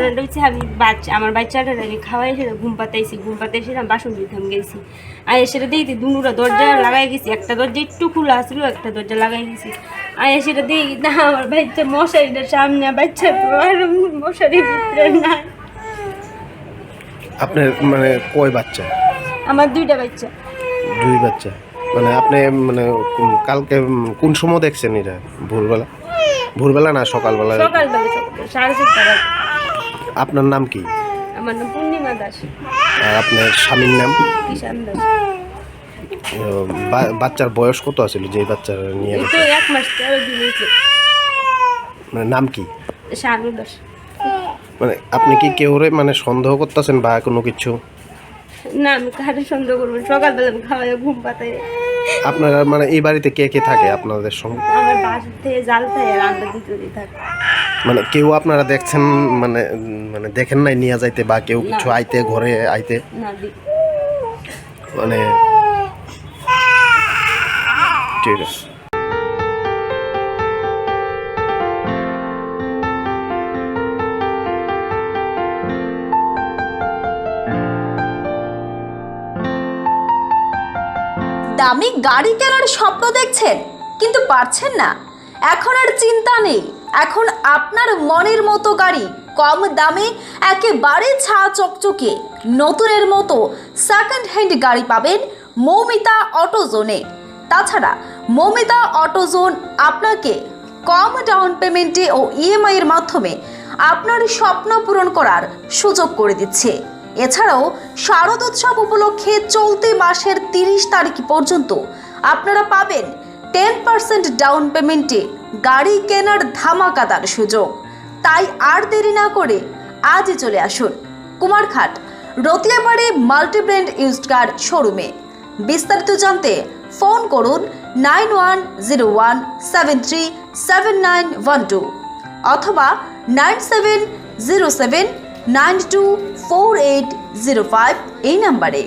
হচ্ছে আমি বাচ্চা আমার বাচ্চাটা আমি খাওয়াই এসে ঘুম পাতাইছি। ঘুম বাসন গেছি। আর সেটা দেখি দুনুরা দরজা লাগাই গেছি। একটা দরজা একটু খোলা আসলো একটা দরজা লাগাই গেছি। আর সেটা দেখি না আমার বাচ্চা সামনে বাচ্চা ভিতরে না আপনার মানে কয় বাচ্চা? আমার দুইটা বাচ্চা। দুই বাচ্চা। মানে আপনি মানে কোন- কালকে কোন সময় দেখছেন এটা? ভোরবেলা? ভোরবেলা না সকালবেলা সকালবেলা সাড়ে চারটা। আপনার নাম কি? আমার নাম পূর্ণিমা দাস। আর আপনার স্বামীর নাম? কিষান দাস। বা- বাচ্চার বয়স কত আছিল যে বাচ্চা নিয়ে এই তো এক মাস তেরো দিন হয়েছে। মানে নাম কি? শানু দাস। মানে আপনি কি কেউরে মানে সন্দেহ করতেছেন বা কোনো কিছু? না আমি কারে সন্দেহ করব সকালবেলা আমি খাওয়াই ঘুম পাতাই আপনারা মানে এই বাড়িতে কে কে থাকে আপনাদের সঙ্গে? আমার জাল থাকে আর আমরা থাকি। মানে কেউ আপনারা দেখছেন মানে মানে দেখেন নাই নিয়ে যাইতে বা কেউ কিছু আইতে ঘরে আইতে? না দি মানে ঠিক আছে। দামি গাড়ি কেনার স্বপ্ন দেখছেন, কিন্তু পারছেন না। এখন আর চিন্তা নেই। এখন আপনার মনের মতো গাড়ি, কম দামে, একেবারে ছা চকচকে, নতুনের মতো সেকেন্ড হ্যান্ড গাড়ি পাবেন মৌমিতা অটোজোনে। তাছাড়া মৌমিতা অটোজোন আপনাকে কম ডাউন পেমেন্টে ও ইএমআই এর মাধ্যমে আপনার স্বপ্ন পূরণ করার সুযোগ করে দিচ্ছে। এছাড়াও শারদ উৎসব উপলক্ষে চলতি মাসের তিরিশ তারিখ পর্যন্ত আপনারা পাবেন টেন পার্সেন্ট ডাউন পেমেন্টে গাড়ি কেনার ধামাকাদার সুযোগ। তাই আর দেরি না করে আজই চলে আসুন Kumarghat Ratiabari multibrand used car শোরুমে বিস্তারিত জানতে ফোন করুন nine one zero one seven three seven nine one two অথবা nine seven zero seven nine two four eight zero five এই নাম্বারে।